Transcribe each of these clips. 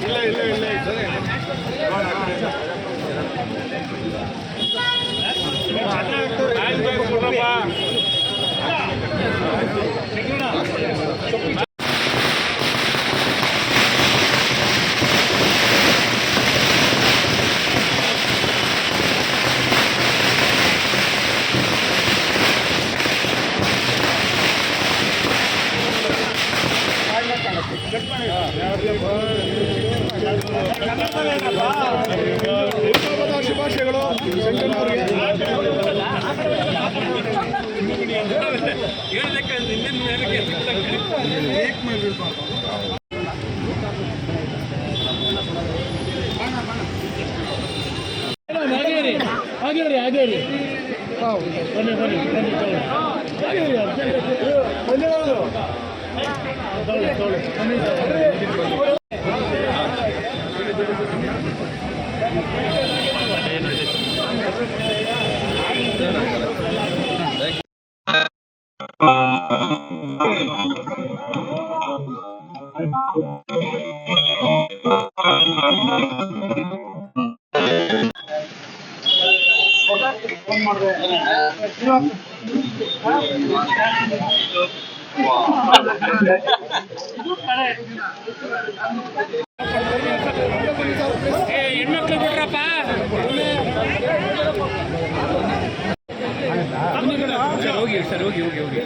ಇಲ್ಲ ಇಲ್ಲ ಇಲ್ಲ. ಆಯ್ತು ಕೊಡ್ರಪ್ಪ ಶುಭಾಶಯಗಳು ಶಂಕರ್ ಅವರಿಗೆ ಹಾಗೇರಿ ಹಾಗೇರಿ ಬನ್ನಿ ಬನ್ನಿ ಬನ್ನಿ ತಗೊಳ್ಳಿ ಹಾಗೇರಿ ಧನ್ಯವಾದಗಳು ತಗೊಳ್ಳಿ ತಗೊಳ್ಳಿ ಹೆಣ್ಮಕ್ಳು ಬಿಡ್ರಪ್ಪ ಹೋಗಿ ಸರ್ ಹೋಗಿ ಹೋಗಿ ಹೋಗಿ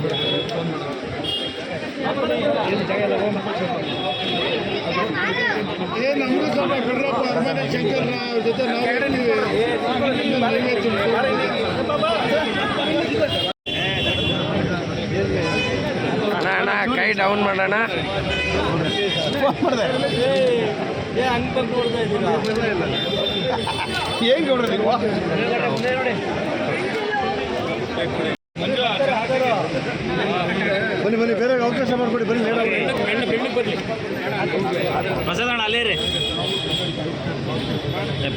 ಏ ನಮಗೂ ಸ್ವಲ್ಪ ಬಿಡ್ರಪ್ಪ ಅರಮನೆ ಅವ್ರ ಜೊತೆ ನಾವು ಇರ್ತೀವಿ. ಇನ್ನು ನೀವೇ ತುಂಬ್ಕೊಂಡು. ಅಣ್ಣ ಅಣ್ಣ ಕೈ ಡೌನ್ ಮಾಡೋಣ. ಬನ್ನಿ ಬನ್ನಿ ಬೇರೆ ಅವಕಾಶ ಮಾಡ್ಕೊಡಿ ಬನ್ನಿ ಬಸದಣ್ಣ ಅಲ್ಲೇ ರೀ ಏ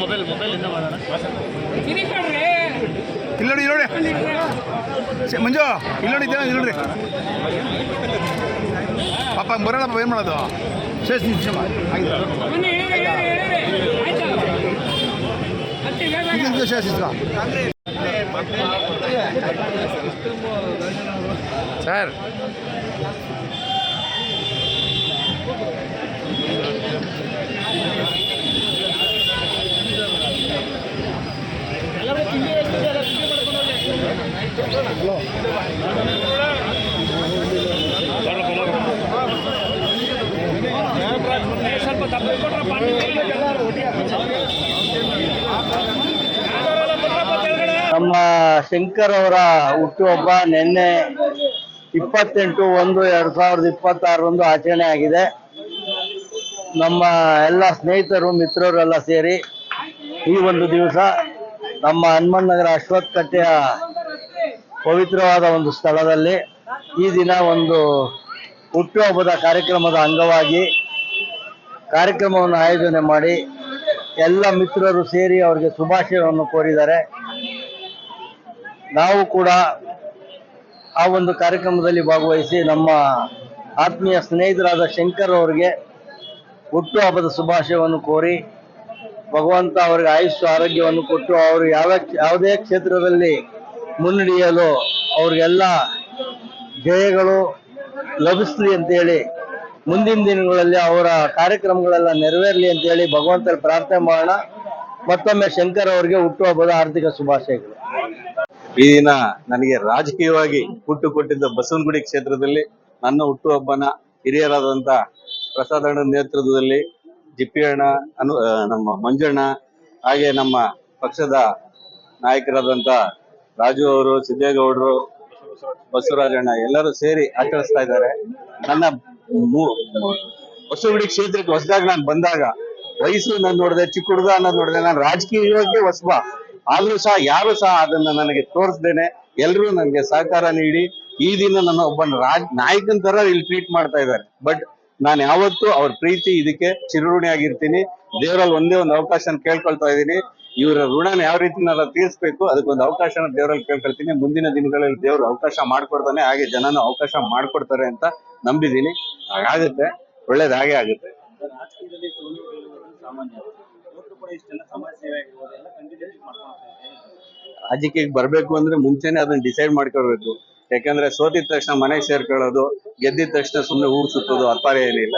ಮೊಬೈಲ್ ಮೊಬೈಲ್ ಇಂದ ಮಾಡೋಣ ಇಲ್ಲಿ ನೋಡಿ ಇಲ್ಲಿ ನೋಡಿ ಛೆ, ಮಂಜು ಇಲ್ಲಿ ನೋಡಿ ಇದ್ದೇನೆ ಇಲ್ಲಿ ನೋಡ್ರಿ ಪಾಪ ಬರೋಣಪ್ಪ ಏನು ಮಾಡೋದು? ಶೇಷ ನಿಮಿಷ ಆಗಿದೆ ಇದು ಶೇಷ ಇಸ್ಕೊ. ಸರ್ ನಮ್ಮ ಶಂಕರ್ ಅವರ ಹುಟ್ಟುಹಬ್ಬ ನಿನ್ನೆ ಇಪ್ಪತ್ತೆಂಟು ಒಂದು ಎರಡ್ ಸಾವಿರದ ಇಪ್ಪತ್ತಾರರಂದು ಆಚರಣೆ ಆಗಿದೆ. ನಮ್ಮ ಎಲ್ಲ ಸ್ನೇಹಿತರು, ಮಿತ್ರರೆಲ್ಲ ಸೇರಿ ಈ ಒಂದು ದಿವಸ ನಮ್ಮ ಹನುಮನ್ ನಗರ ಅಶ್ವತ್ಥ ಕಟ್ಟೆಯ ಪವಿತ್ರವಾದ ಒಂದು ಸ್ಥಳದಲ್ಲಿ ಈ ದಿನ ಒಂದು ಹುಟ್ಟುಹಬ್ಬದ ಕಾರ್ಯಕ್ರಮದ ಅಂಗವಾಗಿ ಕಾರ್ಯಕ್ರಮವನ್ನು ಆಯೋಜನೆ ಮಾಡಿ ಎಲ್ಲ ಮಿತ್ರರು ಸೇರಿ ಅವರಿಗೆ ಶುಭಾಶಯವನ್ನು ಕೋರಿದ್ದಾರೆ. ನಾವು ಕೂಡ ಆ ಒಂದು ಕಾರ್ಯಕ್ರಮದಲ್ಲಿ ಭಾಗವಹಿಸಿ ನಮ್ಮ ಆತ್ಮೀಯ ಸ್ನೇಹಿತರಾದ ಶಂಕರ್ ಅವರಿಗೆ ಹುಟ್ಟುಹಬ್ಬದ ಶುಭಾಶಯವನ್ನು ಕೋರಿ ಭಗವಂತ ಅವರಿಗೆ ಆಯುಷ್ಯ, ಆರೋಗ್ಯವನ್ನು ಕೊಟ್ಟು ಅವರು ಯಾವ ಯಾವುದೇ ಕ್ಷೇತ್ರದಲ್ಲಿ ಮುನ್ನಡೆಯಲು ಅವ್ರಿಗೆಲ್ಲ ಜಯಗಳು ಅಂತ ಅಂತೇಳಿ ಮುಂದಿನ ದಿನಗಳಲ್ಲಿ ಅವರ ಕಾರ್ಯಕ್ರಮಗಳೆಲ್ಲ ನೆರವೇರಲಿ ಅಂತೇಳಿ ಭಗವಂತನ ಪ್ರಾರ್ಥನೆ ಮಾಡೋಣ. ಮತ್ತೊಮ್ಮೆ ಶಂಕರ್ ಅವರಿಗೆ ಹುಟ್ಟುಹಬ್ಬದ ಆರ್ಥಿಕ ಶುಭಾಶಯಗಳು. ಈ ದಿನ ನನಗೆ ರಾಜಕೀಯವಾಗಿ ಹುಟ್ಟು ಕೊಟ್ಟಿದ್ದ ಬಸವನಗುಡಿ ಕ್ಷೇತ್ರದಲ್ಲಿ ನನ್ನ ಹುಟ್ಟುಹಬ್ಬನ ಹಿರಿಯರಾದಂತ ಪ್ರಸಾದ್ ಅಣ್ಣನ ನೇತೃತ್ವದಲ್ಲಿ ಜಿಪ್ಪಿ ಅಣ್ಣ, ಅನು ನಮ್ಮ ಮಂಜಣ್ಣ, ಹಾಗೆ ನಮ್ಮ ಪಕ್ಷದ ನಾಯಕರಾದಂತ ರಾಜು ಅವರು, ಸಿದ್ದೇಗೌಡರು ಬಸವರಾಜಣ್ಣ ಎಲ್ಲರೂ ಸೇರಿ ಆಚರಿಸ್ತಾ ಇದ್ದಾರೆ. ನನ್ನ ಹೊಸಗುಡಿ ಕ್ಷೇತ್ರಕ್ಕೆ ಹೊಸದಾಗಿ ನಾನು ಬಂದಾಗ ವಯಸ್ಸು ನಾನು ನೋಡಿದೆ ಚಿಕ್ಕ ಹುಡುಗ ಅನ್ನೋದು ನೋಡಿದೆ, ನಾನು ರಾಜಕೀಯಕ್ಕೆ ಹೊಸಬ. ಆದ್ರೂ ಸಹ ಯಾರು ಸಹ ಅದನ್ನ ನನಗೆ ತೋರಿಸ್ದೇನೆ ಎಲ್ಲರೂ ನನಗೆ ಸಹಕಾರ ನೀಡಿ, ಈ ದಿನ ನನ್ನ ಒಬ್ಬ ರಾಜ್ ನಾಯಕನ ತರ ಇಲ್ಲಿ ಟ್ರೀಟ್ ಮಾಡ್ತಾ ಇದ್ದಾರೆ. ಬಟ್ ನಾನು ಯಾವತ್ತೂ ಅವ್ರ ಪ್ರೀತಿ ಇದಕ್ಕೆ ಚಿರಋಣಿ ಆಗಿರ್ತೀನಿ. ದೇವರಲ್ಲಿ ಒಂದೇ ಒಂದು ಅವಕಾಶ ಕೇಳ್ಕೊಳ್ತಾ ಇದ್ದೀನಿ. ಇವರ ಋಣನ ಯಾವ ರೀತಿ ನಾನು ತೀರಿಸ್ಬೇಕು ಅದಕ್ಕೊಂದು ಅವಕಾಶನ ದೇವರಲ್ಲಿ ಕೇಳ್ಕೊಳ್ತೀನಿ. ಮುಂದಿನ ದಿನಗಳಲ್ಲಿ ದೇವರು ಅವಕಾಶ ಮಾಡ್ಕೊಡ್ತಾನೆ, ಹಾಗೆ ಜನನು ಅವಕಾಶ ಮಾಡ್ಕೊಡ್ತಾರೆ ಅಂತ ನಂಬಿದ್ದೀನಿ. ಹಾಗಾಗುತ್ತೆ, ಒಳ್ಳೇದು ಹಾಗೆ ಆಗುತ್ತೆ. ಮಾಡ್ಕೊಂಡು ಹೋಗ್ತಾ ರಾಜಕೀಯಕ್ಕೆ ಬರ್ಬೇಕು ಅಂದ್ರೆ ಮುಂಚೆನೆ ಅದನ್ನ ಡಿಸೈಡ್ ಮಾಡ್ಕೋಬೇಕು ಯಾಕಂದ್ರೆ ಸೋತಿದ ತಕ್ಷಣ ಮನೆಗೆ ಸೇರ್ಕೊಳ್ಳೋದು, ಗೆದ್ದಿದ ತಕ್ಷಣ ಸುಮ್ಮನೆ ಊರು ಸುತ್ತೋದು ಅಪಾರ ಏನಿಲ್ಲ.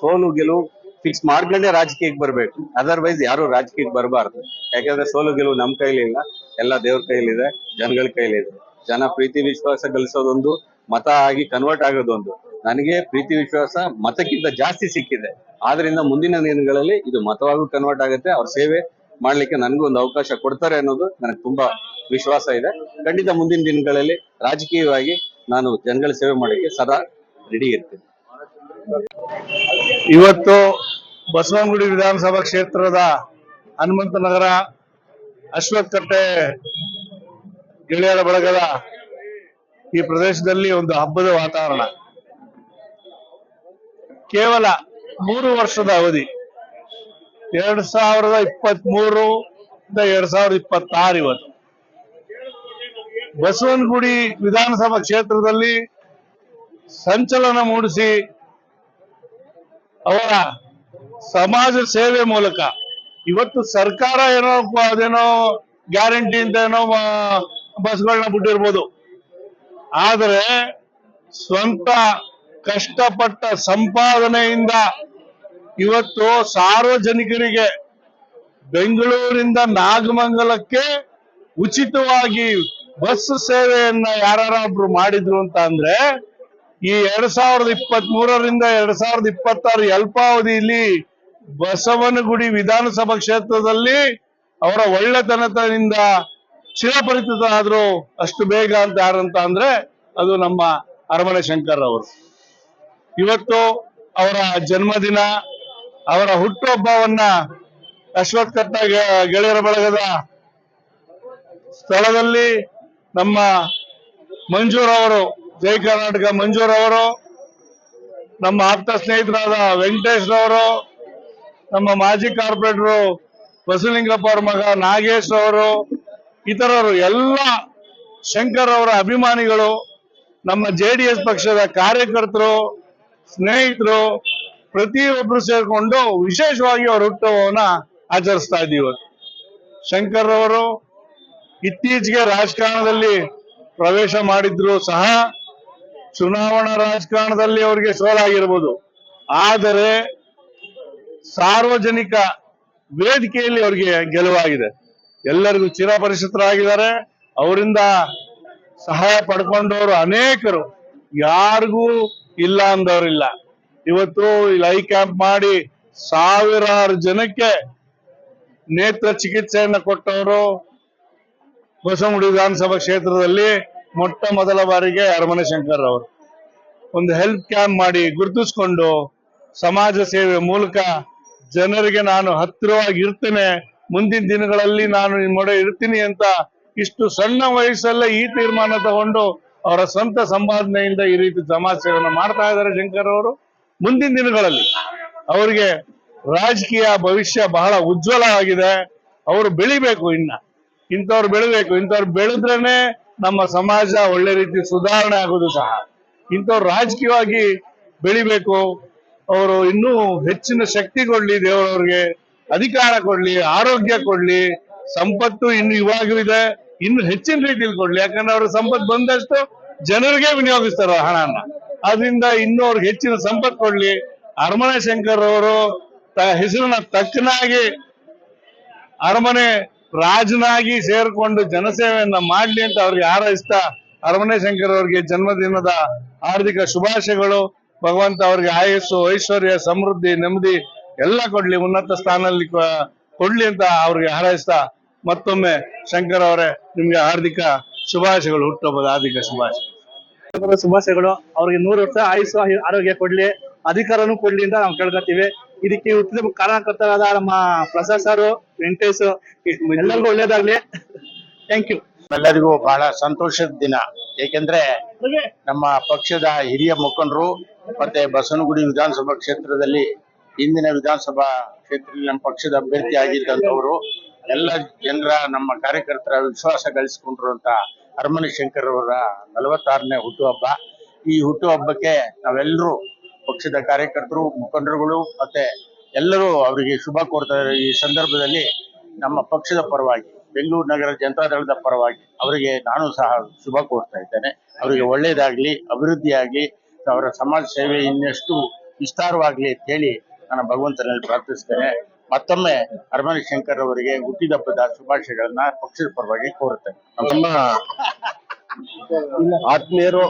ಸೋಲು ಗೆಲುವು ಫಿಕ್ಸ್ ಮಾಡ್ಕೊಂಡೇ ರಾಜಕೀಯಕ್ಕೆ ಬರ್ಬೇಕು. ಅದರ್ವೈಸ್ ಯಾರು ರಾಜಕೀಯಕ್ಕೆ ಬರಬಾರ್ದು. ಯಾಕಂದ್ರೆ ಸೋಲು ಗೆಲುವು ನಮ್ ಕೈಲಿಲ್ಲ. ಎಲ್ಲ ದೇವ್ರ ಕೈಲಿದೆ, ಜನಗಳ ಕೈಲಿದೆ. ಜನ ಪ್ರೀತಿ, ವಿಶ್ವಾಸ ಗಳಿಸೋದೊಂದು, ಮತ ಆಗಿ ಕನ್ವರ್ಟ್ ಆಗೋದೊಂದು. ನನಗೆ ಪ್ರೀತಿ, ವಿಶ್ವಾಸ ಮತಕ್ಕಿಂತ ಜಾಸ್ತಿ ಸಿಕ್ಕಿದೆ. ಆದ್ರಿಂದ ಮುಂದಿನ ದಿನಗಳಲ್ಲಿ ಇದು ಮತವಾಗೂ ಕನ್ವರ್ಟ್ ಆಗುತ್ತೆ. ಅವ್ರ ಸೇವೆ ಮಾಡ್ಲಿಕ್ಕೆ ನನಗೂ ಒಂದು ಅವಕಾಶ ಕೊಡ್ತಾರೆ ಅನ್ನೋದು ನನಗೆ ತುಂಬಾ ವಿಶ್ವಾಸ ಇದೆ. ಖಂಡಿತ ಮುಂದಿನ ದಿನಗಳಲ್ಲಿ ರಾಜಕೀಯವಾಗಿ ನಾನು ಜನಗಳ ಸೇವೆ ಮಾಡಲಿಕ್ಕೆ ಸದಾ ರೆಡಿ ಇರ್ತೀನಿ. ಇವತ್ತು ಬಸವನಗುಡಿ ವಿಧಾನಸಭಾ ಕ್ಷೇತ್ರದ ಹನುಮಂತ ನಗರ ಅಶ್ವಥ್ ಗೆಳೆಯರ ಬಳಗದ ಈ ಪ್ರದೇಶದಲ್ಲಿ ಒಂದು ಹಬ್ಬದ ವಾತಾವರಣ. ಕೇವಲ ಮೂರು ವರ್ಷದ ಅವಧಿ. ಎರಡ್ ಸಾವಿರದ ಇಪ್ಪತ್ತ್ ಮೂರು ಎರಡ್ ಸಾವಿರದ ಇಪ್ಪತ್ತಾರು ಇವತ್ತು. ಬಸವನಗುಡಿ ವಿಧಾನಸಭಾ ಕ್ಷೇತ್ರದಲ್ಲಿ ಸಂಚಲನ ಮೂಡಿಸಿ ಅವರ ಸಮಾಜ ಸೇವೆ ಮೂಲಕ ಇವತ್ತು ಸರ್ಕಾರ ಏನೋ ಅದೇನೋ ಗ್ಯಾರಂಟಿ ಅಂತ ಏನೋ ಬಸ್ಗಳನ್ನ ಬಿಟ್ಟಿರ್ಬೋದು. ಆದರೆ ಸ್ವಂತ ಕಷ್ಟಪಟ್ಟ ಸಂಪಾದನೆಯಿಂದ ಇವತ್ತು ಸಾರ್ವಜನಿಕರಿಗೆ ಬೆಂಗಳೂರಿಂದ ನಾಗಮಂಗಲಕ್ಕೆ ಉಚಿತವಾಗಿ ಬಸ್ ಸೇವೆಯನ್ನ ಯಾರೊಬ್ರು ಮಾಡಿದ್ರು ಅಂತ ಅಂದ್ರೆ, ಈ ಎರಡ್ ಸಾವಿರದ ಇಪ್ಪತ್ತ್ ಮೂರರಿಂದ ಎರಡ್ ಸಾವಿರದ ಇಪ್ಪತ್ತಾರು ಅಲ್ಪಾವಧಿಯಲ್ಲಿ ಬಸವನಗುಡಿ ವಿಧಾನಸಭಾ ಕ್ಷೇತ್ರದಲ್ಲಿ ಅವರ ಒಳ್ಳೆತನದಿಂದ ಚಿರಪರಿಚಿತರಾದ್ರು ಅಷ್ಟು ಬೇಗ ಅಂತ ಯಾರಂತ ಅಂದ್ರೆ, ಅದು ನಮ್ಮ ಅರಮನೆ ಶಂಕರ್ ಅವರು. ಇವತ್ತು ಅವರ ಜನ್ಮದಿನ ಅವರ ಹುಟ್ಟುಹಬ್ಬವನ್ನ ಅಶ್ವತ್ ಕಟ್ಟ ಗೆಳೆಯರ ಬಳಗದ ಸ್ಥಳದಲ್ಲಿ ನಮ್ಮ ಮಂಜೂರ್ ಅವರು, ಜೈ ಕರ್ನಾಟಕ ಮಂಜೂರ್ ಅವರು, ನಮ್ಮ ಆಪ್ತ ಸ್ನೇಹಿತರಾದ ವೆಂಕಟೇಶ್ ಅವರು ನಮ್ಮ ಮಾಜಿ ಕಾರ್ಪೊರೇಟರು ಬಸವಲಿಂಗಪ್ಪ ಅವ್ರ ಮಗ ನಾಗೇಶ್ ಅವರು ಇತರರು ಎಲ್ಲ ಶಂಕರ್ ಅವರ ಅಭಿಮಾನಿಗಳು, ನಮ್ಮ ಜೆ ಪಕ್ಷದ ಕಾರ್ಯಕರ್ತರು, ಸ್ನೇಹಿತರು ಪ್ರತಿಯೊಬ್ರು ಸೇರ್ಕೊಂಡು ವಿಶೇಷವಾಗಿ ಅವರ ಹುಟ್ಟುಹಬ್ಬವನ್ನ ಆಚರಿಸ್ತಾ ಇದ್ದೀವಿ. ಶಂಕರ್ ಅವರು ಇತ್ತೀಚೆಗೆ ರಾಜಕಾರಣದಲ್ಲಿ ಪ್ರವೇಶ ಮಾಡಿದ್ರು ಸಹ ಚುನಾವಣಾ ರಾಜಕಾರಣದಲ್ಲಿ ಅವರಿಗೆ ಸೋಲಾಗಿರ್ಬೋದು. ಆದರೆ ಸಾರ್ವಜನಿಕ ವೇದಿಕೆಯಲ್ಲಿ ಅವರಿಗೆ ಗೆಲುವಾಗಿದೆ. ಎಲ್ಲರಿಗೂ ಚಿರಪರಿಚಿತರಾಗಿದ್ದಾರೆ. ಅವರಿಂದ ಸಹಾಯ ಪಡ್ಕೊಂಡವರು ಅನೇಕರು. ಯಾರಿಗೂ ಇಲ್ಲ ಅಂದವರಿಲ್ಲ. ಇವತ್ತು ಲೈ ಕ್ಯಾಂಪ್ ಮಾಡಿ ಸಾವಿರಾರು ಜನಕ್ಕೆ ನೇತ್ರ ಚಿಕಿತ್ಸೆಯನ್ನ ಕೊಟ್ಟವರು ಹೊಸಮುಡಿ ವಿಧಾನಸಭಾ ಕ್ಷೇತ್ರದಲ್ಲಿ ಮೊಟ್ಟ ಮೊದಲ ಬಾರಿಗೆ ಅರಮನೆ ಶಂಕರ್ ಅವರು. ಒಂದು ಹೆಲ್ತ್ ಕ್ಯಾಂಪ್ ಮಾಡಿ ಗುರುತಿಸ್ಕೊಂಡು ಸಮಾಜ ಸೇವೆ ಮೂಲಕ ಜನರಿಗೆ ನಾನು ಹತ್ತಿರವಾಗಿ ಇರ್ತೇನೆ. ಮುಂದಿನ ದಿನಗಳಲ್ಲಿ ನಾನು ನಿಮ್ಮೊಡೆ ಇರ್ತೀನಿ ಅಂತ ಇಷ್ಟು ಸಣ್ಣ ವಯಸ್ಸಲ್ಲೇ ಈ ತೀರ್ಮಾನ ತಗೊಂಡು ಅವರ ಸ್ವಂತ ಸಂಪಾದನೆಯಿಂದ ಈ ರೀತಿ ಸಮಾಜ ಸೇವೆಯನ್ನು ಮಾಡ್ತಾ ಇದ್ದಾರೆ ಶಂಕರ್ ಅವರು. ಮುಂದಿನ ದಿನಗಳಲ್ಲಿ ಅವರಿಗೆ ರಾಜಕೀಯ ಭವಿಷ್ಯ ಬಹಳ ಉಜ್ವಲವಾಗಿದೆ ಅವರು ಬೆಳಿಬೇಕು ಇನ್ನ. ಇಂಥವ್ರು ಬೆಳಿಬೇಕು. ಇಂಥವ್ರು ಬೆಳೆದ್ರೇನೆ ನಮ್ಮ ಸಮಾಜ ಒಳ್ಳೆ ರೀತಿ ಸುಧಾರಣೆ ಆಗೋದು ಸಹ. ಇಂಥವ್ರು ರಾಜಕೀಯವಾಗಿ ಬೆಳಿಬೇಕು. ಅವರು ಇನ್ನೂ ಹೆಚ್ಚಿನ ಶಕ್ತಿ ಕೊಡ್ಲಿ, ದೇವರವ್ರಿಗೆ ಅಧಿಕಾರ ಕೊಡ್ಲಿ, ಆರೋಗ್ಯ ಕೊಡ್ಲಿ. ಸಂಪತ್ತು ಇನ್ನು ಇವಾಗೂ ಇದೆ. ಇನ್ನು ಹೆಚ್ಚಿನ ರೀತಿಯಲ್ಲಿ ಕೊಡ್ಲಿ. ಯಾಕಂದ್ರೆ ಅವ್ರ ಸಂಪತ್ತು ಬಂದಷ್ಟು ಜನರಿಗೆ ವಿನಿಯೋಗಿಸ್ತಾರ ಹಣನ. ಅದರಿಂದ ಇನ್ನೂ ಹೆಚ್ಚಿನ ಸಂಪತ್ತು ಕೊಡ್ಲಿ. ಅರಮನೆ ಶಂಕರ್ ಅವರು ಹೆಸರನ್ನ ತಕ್ಕನಾಗಿ ಅರಮನೆ ರಾಜನಾಗಿ ಸೇರ್ಕೊಂಡು ಜನಸೇವೆಯನ್ನ ಮಾಡ್ಲಿ ಅಂತ ಅವ್ರಿಗೆ ಹಾರೈಸ್ತಾ ಅರಮನೆ ಶಂಕರ್ ಅವರಿಗೆ ಜನ್ಮದಿನದ ಹಾರ್ದಿಕ ಶುಭಾಶಯಗಳು. ಭಗವಂತ ಅವ್ರಿಗೆ ಆಯಸ್ಸು, ಐಶ್ವರ್ಯ, ಸಮೃದ್ಧಿ, ನೆಮ್ಮದಿ ಎಲ್ಲ ಕೊಡ್ಲಿ, ಉನ್ನತ ಸ್ಥಾನದಲ್ಲಿ ಕೊಡ್ಲಿ ಅಂತ ಅವ್ರಿಗೆ ಹಾರೈಸ್ತಾ ಮತ್ತೊಮ್ಮೆ ಶಂಕರ್ ಅವರೇ ನಿಮ್ಗೆ ಹಾರ್ದಿಕ ಶುಭಾಶಯಗಳು, ಹುಟ್ಟುಹಬ್ಬದ ಹಾರ್ದಿಕ ಶುಭಾಶಯ. ಶುಭಾಶಯಗಳು. ಅವ್ರಿಗೆ ನೂರು ವರ್ಷ ಆಯುಷ್ ಆರೋಗ್ಯ ಕೊಡ್ಲಿ ಅಧಿಕಾರನು ಕೊಡ್ಲಿ ಅಂತ ನಾವು ಕೇಳ್ಕೊತೀವಿ. ಇದಕ್ಕೆ ಉತ್ತಮ ಕಾರಣಕರ್ತರಾದ ನಮ್ಮ ಪ್ರಸಾದ್ ಸರ್ ವೆಂಕಟೇಶ್ ಎಲ್ಲರಿಗೂ ಒಳ್ಳೇದಾಗ್ಲಿ. ಥ್ಯಾಂಕ್ ಯು ಎಲ್ಲರಿಗೂ ಬಹಳ ಸಂತೋಷದ ದಿನ. ಏಕೆಂದ್ರೆ ನಮ್ಮ ಪಕ್ಷದ ಹಿರಿಯ ಮುಖಂಡರು ಮತ್ತೆ ಬಸವನಗುಡಿ ವಿಧಾನಸಭಾ ಕ್ಷೇತ್ರದಲ್ಲಿ ಇಂದಿನ ವಿಧಾನಸಭಾ ಕ್ಷೇತ್ರದಲ್ಲಿ ನಮ್ಮ ಪಕ್ಷದ ಅಭ್ಯರ್ಥಿ ಆಗಿದ್ದಂಥವರು ಎಲ್ಲ ಜನರ ನಮ್ಮ ಕಾರ್ಯಕರ್ತರ ವಿಶ್ವಾಸ ಗಳಿಸಿಕೊಂಡಿರುವಂತ ಅರಮನೆ ಶಂಕರ್ ಅವರ ನಲವತ್ತಾರನೇ ಹುಟ್ಟುಹಬ್ಬ ಈ ಹುಟ್ಟುಹಬ್ಬಕ್ಕೆ ನಾವೆಲ್ಲರೂ ಪಕ್ಷದ ಕಾರ್ಯಕರ್ತರು, ಮುಖಂಡರುಗಳು ಮತ್ತೆ ಎಲ್ಲರೂ ಅವರಿಗೆ ಶುಭ ಕೋರ್ತಾರೆ ಈ ಸಂದರ್ಭದಲ್ಲಿ ನಮ್ಮ ಪಕ್ಷದ ಪರವಾಗಿ, ಬೆಂಗಳೂರು ನಗರ ಜನತಾದಳದ ಪರವಾಗಿ ಅವರಿಗೆ ನಾನು ಸಹ ಶುಭ ಕೋರ್ತಾ ಇದ್ದೇನೆ. ಅವರಿಗೆ ಒಳ್ಳೇದಾಗ್ಲಿ ಅಭಿವೃದ್ಧಿ ಆಗ್ಲಿ ಅವರ ಸಮಾಜ ಸೇವೆ ಇನ್ನಷ್ಟು ವಿಸ್ತಾರವಾಗ್ಲಿ ಅಂತ ಹೇಳಿ ನಾನು ಭಗವಂತನಲ್ಲಿ ಪ್ರಾರ್ಥಿಸ್ತೇನೆ. ಮತ್ತೊಮ್ಮೆ ಅರಮನೆ ಶಂಕರ್ ಅವರಿಗೆ ಹುಟ್ಟಿದಬ್ಬದ ಶುಭಾಶಯಗಳನ್ನ ಪಕ್ಷದ ಪರವಾಗಿ ಕೋರುತ್ತೇನೆ. ನಮ್ಮ ಆತ್ಮೀಯರು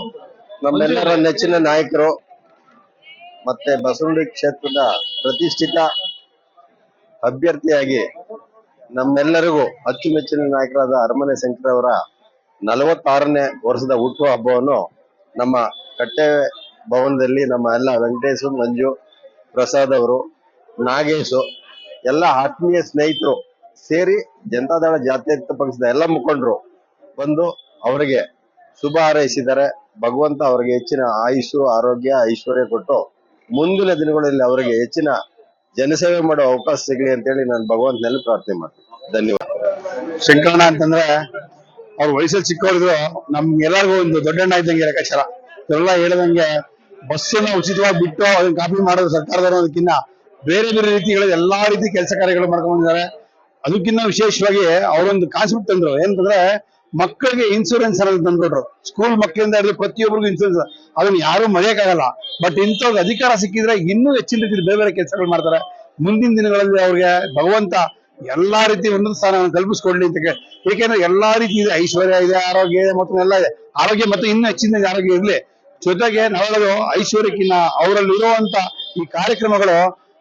ನಮ್ಮೆಲ್ಲರ ನೆಚ್ಚಿನ ನಾಯಕರು ಮತ್ತೆ ಬಸವನಗುಡಿ ಕ್ಷೇತ್ರದ ಪ್ರತಿಷ್ಠಿತ ಅಭ್ಯರ್ಥಿಯಾಗಿ ನಮ್ಮೆಲ್ಲರಿಗೂ ಅಚ್ಚುಮೆಚ್ಚಿನ ನಾಯಕರಾದ ಅರಮನೆ ಶಂಕರ್ ಅವರ ನಲವತ್ತಾರನೇ ವರ್ಷದ ಹುಟ್ಟುವ ಹಬ್ಬವನ್ನು ನಮ್ಮ ಕಟ್ಟೆ ಭವನದಲ್ಲಿ ನಮ್ಮ ಎಲ್ಲ ವೆಂಕಟೇಶ್ ಮಂಜು ಪ್ರಸಾದ್ ಅವರು ನಾಗೇಶು ಎಲ್ಲ ಆತ್ಮೀಯ ಸ್ನೇಹಿತರು ಸೇರಿ ಜನತಾದಳ ಜಾತ್ಯತೀತ ಪಕ್ಷದ ಎಲ್ಲ ಮುಖಂಡರು ಬಂದು ಅವರಿಗೆ ಶುಭ ಹಾರೈಸಿದ್ದಾರೆ ಭಗವಂತ ಅವರಿಗೆ ಹೆಚ್ಚಿನ ಆಯುಷು ಆರೋಗ್ಯ, ಐಶ್ವರ್ಯ ಕೊಟ್ಟು ಮುಂದಿನ ದಿನಗಳಲ್ಲಿ ಅವರಿಗೆ ಹೆಚ್ಚಿನ ಜನಸೇವೆ ಮಾಡೋ ಅವಕಾಶ ಸಿಗಲಿ ಅಂತೇಳಿ ನಾನು ಭಗವಂತನಲ್ಲಿ ಪ್ರಾರ್ಥನೆ ಮಾಡ್ತೀನಿ. ಧನ್ಯವಾದ. ಶಂಕರಣ್ಣ ಅಂತಂದ್ರೆ, ಅವ್ರ ವಯಸ್ಸಲ್ಲಿ ಚಿಕ್ಕವರಿದ್ರು, ನಮ್ಗೆಲ್ಲರಿಗೂ ಒಂದು ದೊಡ್ಡಣ್ಣ ಇದ್ದಂಗೆ ಲೆಕ್ಕಾಚಾರ ಎಲ್ಲ ಹೇಳಿದಂಗೆ, ಬಸ್ಸನ್ನ ಉಚಿತವಾಗಿ ಬಿಟ್ಟು ಅದನ್ನ ಕಾಪಿ ಮಾಡೋದು ಸರ್ಕಾರದವರು ಅದಕ್ಕಿನ್ನ ಬೇರೆ ಬೇರೆ ರೀತಿಗಳಲ್ಲಿ ಎಲ್ಲಾ ರೀತಿ ಕೆಲಸ ಕಾರ್ಯಗಳು ಮಾಡ್ಕೊಂಡಿದ್ದಾರೆ ಅದಕ್ಕಿಂತ ವಿಶೇಷವಾಗಿ ಅವರೊಂದು ಕಾನ್ಸೆಪ್ಟ್ ತಂದ್ರು. ಏನಂತಂದ್ರೆ ಮಕ್ಕಳಿಗೆ ಇನ್ಶೂರೆನ್ಸ್ ಅನ್ನೋದು ತಂದ್ಬಿಟ್ರು ಸ್ಕೂಲ್ ಮಕ್ಕಳಿಂದ ಹಿಡಿದು ಪ್ರತಿಯೊಬ್ಬರಿಗೂ ಇನ್ಶೂರೆನ್ಸ್ ಅದನ್ನ ಯಾರು ಮರೆಯಕ್ಕಾಗಲ್ಲ ಬಟ್ ಇಂಥವ್ರಿಗೆ ಅಧಿಕಾರ ಸಿಕ್ಕಿದ್ರೆ ಇನ್ನೂ ಹೆಚ್ಚಿನ ರೀತಿಯಲ್ಲಿ ಬೇರೆ ಬೇರೆ ಕೆಲಸಗಳು ಮಾಡ್ತಾರೆ. ಮುಂದಿನ ದಿನಗಳಲ್ಲಿ ಅವ್ರಿಗೆ ಭಗವಂತ ಎಲ್ಲಾ ರೀತಿ ಒಂದೊಂದು ಸ್ಥಾನವನ್ನು ಕಲ್ಪಿಸ್ಕೊಡ್ಲಿ ಅಂತ ಏಕೆಂದ್ರೆ ಎಲ್ಲಾ ರೀತಿ ಇದೆ. ಐಶ್ವರ್ಯ ಇದೆ, ಆರೋಗ್ಯ ಇದೆ, ಮತ್ತು ಎಲ್ಲ ಇದೆ. ಆರೋಗ್ಯ ಮತ್ತು ಇನ್ನೂ ಹೆಚ್ಚಿನ ಆರೋಗ್ಯ ಇರಲಿ. ಜೊತೆಗೆ ನಾವೆಲ್ಲರೂ ಐಶ್ವರ್ಯಕ್ಕಿನ್ನ ಅವರಲ್ಲಿರುವಂತ ಈ ಕಾರ್ಯಕ್ರಮಗಳು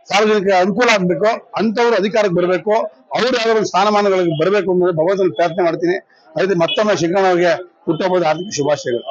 ಸಾರ್ವಜನಿಕ ಅನುಕೂಲ ಆಗ್ಬೇಕು ಅಂತವ್ರು ಅಧಿಕಾರಕ್ಕೆ ಬರಬೇಕು, ಅವ್ರು ಯಾವ ಸ್ಥಾನಮಾನಗಳಿಗೆ ಬರಬೇಕು ಅನ್ನೋದು ಭಗವಂತನ ಪ್ರಯತ್ನ ಮಾಡ್ತೀನಿ. ಅದೇ ಮತ್ತೊಮ್ಮೆ ಶಿಕ್ಷಣ ಅವರಿಗೆ ಹುಟ್ಟುಹಬ್ಬದ ಆರ್ಥಿಕ ಶುಭಾಶಯಗಳು.